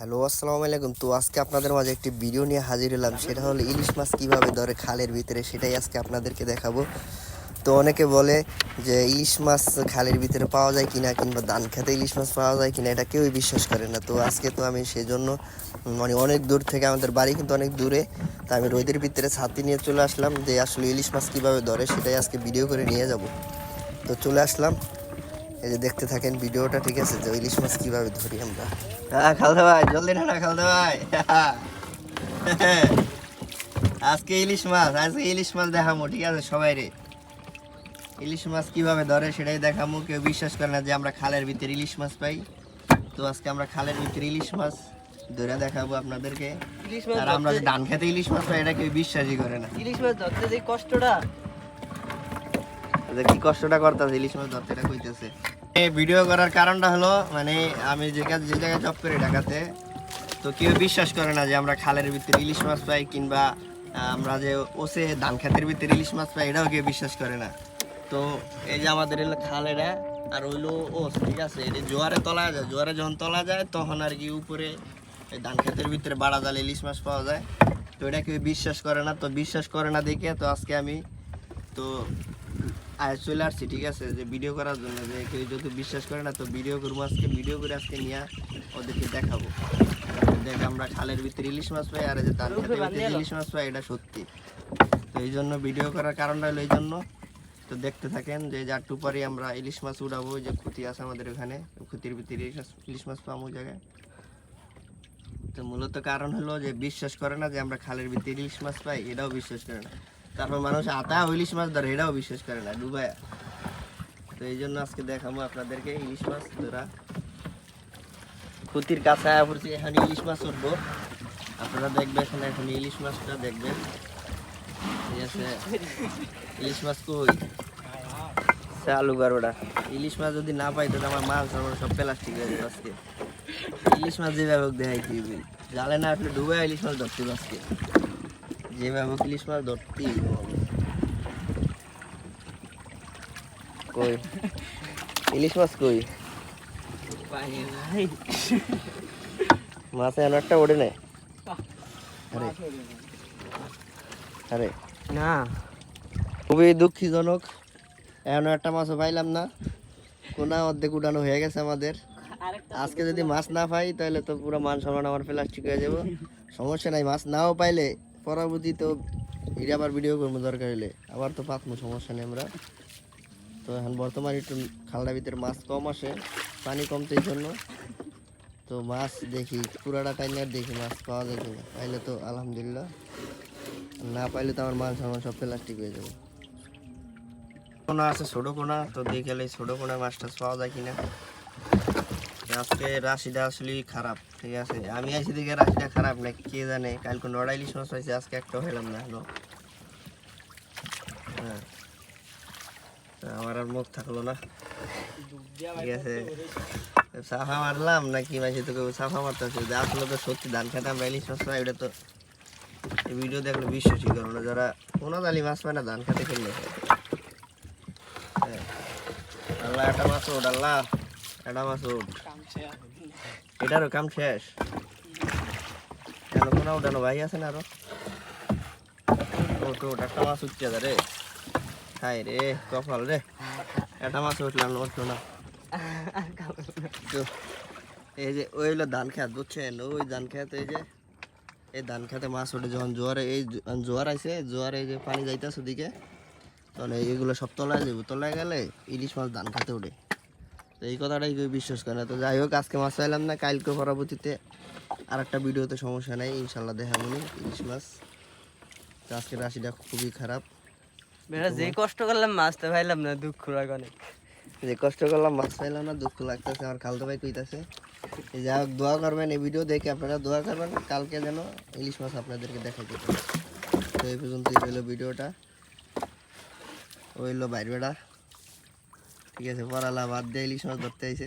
Hello, আসসালামু আলাইকুম। তো আজকে আপনাদের মাঝে একটি ভিডিও নিয়ে হাজির হলাম। সেটা হলো ইলিশ মাছ কীভাবে ধরে খালের ভিতরে, সেটাই আজকে আপনাদেরকে দেখাবো। তো অনেকে বলে যে ইলিশ মাছ খালের ভিতরে পাওয়া যায় কিনা, কিংবা ধান খেতে ইলিশ মাছ পাওয়া যায় কিনা, এটা কেউই বিশ্বাস করে না। তো আজকে তো আমি সেজন্য মানে অনেক দূর থেকে আমাদের বাড়ি কিন্তু অনেক দূরে, তা আমি রোদের ভিতরে ছাতি নিয়ে চলে আসলাম যে আসলে ইলিশ মাছ কীভাবে ধরে, সেটাই আজকে ভিডিও করে নিয়ে যাব। তো চলে আসলাম। এই যে দেখতে থাকেন ভিডিওটা ঠিক আছে? যে ইলিশ মাছ কীভাবে ধরি আমরা। হ্যাঁ খালদা ভাই জলদি ঠান্ডা খালদা ভাই। আজকে ইলিশ মাছ আজকে ইলিশ মাছ দেখামো ঠিক আছে সবাই রে ইলিশ মাছ কীভাবে ধরে সেটাই দেখামো কেউ বিশ্বাস করে না যে আমরা খালের ভিতরে ইলিশ মাছ পাই। তো আজকে আমরা খালের ভিতরে ইলিশ মাছ ধরে দেখাবো আপনাদেরকে। ইলিশ মাছ আর আমরা যে ধান খেতে ইলিশ মাছ পাই এটা কেউ বিশ্বাসই করে না। ইলিশ মাছ ধরতে যে কষ্টটা। কি কষ্টটা করতেছে ইলিশ মাছ ধরতে এটা কইতেছে। এই ভিডিও করার কারণটা হলো মানে আমি যে কাজ যে জায়গায় জব করি ঢাকাতে, তো কেউ বিশ্বাস করে না যে আমরা খালের ভিতরে ইলিশ মাছ পাই কিংবা আমরা যে ওসে ধান খেতের ভিতরে ইলিশ মাছ পাই, এটাও কেউ বিশ্বাস করে না। তো এই যে আমাদের এলো খাল এটা আর হইল ওস, ঠিক আছে? এটা জোয়ারে তলা যায়, জোয়ারে যখন তলা যায়, তখন আর কি উপরে এই ধান খেতের ভিতরে বাড়া জালে ইলিশ মাছ পাওয়া যায়। তো এটা কেউ বিশ্বাস করে না, তো বিশ্বাস করে না দেখে তো আজকে আমি, তো আজ চলে আসছি, ঠিক আছে? যে ভিডিও করার জন্য, যে কেউ যদি বিশ্বাস করে না, তো ভিডিও করব আজকে ভিডিও করে আজকে নিয়ে ওদেরকে দেখাবো। দেখ আমরা খালের ভিতরে ইলিশ মাছ পাই, আর যে তার ইলিশ মাছ পাই, এটা সত্যি। তো এই জন্য ভিডিও করার কারণটা হলো এই জন্য। তো দেখতে থাকেন যে যার টুপারি আমরা ইলিশ মাছ উড়াবো, যে ক্ষতি আছে আমাদের ওখানে ক্ষতির ভিতরে ইলিশ মাছ পাবো জায়গায়। তো মূলত কারণ হলো যে বিশ্বাস করে না যে আমরা খালের ভিতরে ইলিশ মাছ পাই, এটাও বিশ্বাস করে না। তারপর মানুষ আতা ইলিশ মাছ ধরে এটাও বিশ্বাস করে না ডুবায় তো এই জন্য আজকে দেখাবো আপনাদেরকে ইলিশ মাছ ধরা। ক্ষতির কাছে আয়া পড়ছি, এখানে ইলিশ মাছ উঠবো। আপনারা দেখবেন এখানে, এখন ইলিশ মাছটা দেখবেন। ঠিক আছে ইলিশ মাছ কই? চালু করোটা ইলিশ মাছ যদি না পাই, তাহলে আমার মাছ আমার সব প্লাস্টিক হয়ে যাবে আজকে। ইলিশ মাছ যেভাবে দেখাই কি জালে না আসলে ডুবে ইলিশ মাছ ধরতে আজকে। যেভাবে ইলিশ মাছ ধরতেই হবে। কই? ইলিশ মাছ কই? মাছ এমন একটা ওড়ে নেয় আরে। আরে। না। খুবই দুঃখজনক। এমন একটা মাছও পাইলাম না। কোনা অর্ধেক উঠানো হয়ে গেছে আমাদের। আজকে যদি মাছ না পাই তাহলে তো পুরো মান সম্মান আমার প্লাস্টিক হয়ে যাব। সমস্যা নাই মাছ নাও পাইলে পরবর্তী তো এটা আবার ভিডিও করব, দরকার হলে আবার তো পাতমো, সমস্যা নেই আমরা। তো এখন বর্তমানে একটু খালটা ভিতরে মাছ কম আসে, পানি কমতে জন্য। তো মাছ দেখি, পুরাটা টাইমে দেখি মাছ পাওয়া যায় কিনা। পাইলে তো আলহামদুলিল্লাহ, না পাইলে তো আমার মান সম্মান সব প্লাস্টিক হয়ে যাবে। কোনা আছে, ছোট কোনা, তো দেখে ছোট কোনা মাছ টাছ পাওয়া যায় কিনা। আজকে রাশিটা আসলে খারাপ, ঠিক আছে? আমি আইসি দিকে রাশিটা খারাপ না কে জানে? কালকে নড়া ইলিশ মাছ পাইছে আজকে একটা হইলাম না এখনও হ্যাঁ। আমার আর মুখ থাকল না। ঠিক আছে? সাফা মারলাম নাকি? মাইসে তোকে সাফা মারতে হচ্ছে আসলে তো সত্যি, ধান খেতে আমরা ইলিশ মাছ ওটা তো ভিডিও দেখলে বিশ্বাসই করো না, যারা কোনো দালি মাছ পায় না, ধান খেতে খেললে হ্যাঁ। আল্লাহ একটা মাছ ওঠ আল্লাহ। মাছ ওঠ এটারও কাম শেষ। কেন কোনো উঠানো ভাই আছে না আরও? ওঠ ওঠ একটা মাছ উঠছে রে। খাই রে কপাল রে। একটা মাছ উঠলাম উঠল না। এই যে ওই হলো ধান খেত বুঝছেন? ওই ধান খেত এই যে এই ধান খেতে মাছ ওঠে যখন জোয়ারে এই জোয়ার আছে জোয়ারে এই যে পানি যাইতেছে ওদিকে তখন এইগুলো সব তলায় যাব তলায় গেলে ইলিশ মাছ ধান খেতে ওঠে তো এই কথাটাই কেউ বিশ্বাস করে না। তো যাই হোক আজকে মাছ পাইলাম না কালকে পরবর্তীতে আর একটা ভিডিওতে সমস্যা নেই ইনশাল্লাহ দেখাবো ইলিশ মাছ। তো আজকে রাশিটা খুবই খারাপ। বেটা যে কষ্ট করলাম মাছ তো পাইলাম না দুঃখ লাগে অনেক। যে কষ্ট করলাম মাছ পাইলাম না দুঃখ লাগতেছে আমার খালতো ভাই কইতাছে। এই যাই হোক দোয়া করবেন এই ভিডিও দেখে আপনারা দোয়া করবেন কালকে যেন ইলিশ মাছ আপনাদেরকে দেখাইতে পারি। তো এই পর্যন্তই হলো ভিডিওটা। ওই হলো বাইর বেড়া। ঠিক আছে পড়ালা বাদ দিয়ে ইলিশ মাছ ধরতে আইছে।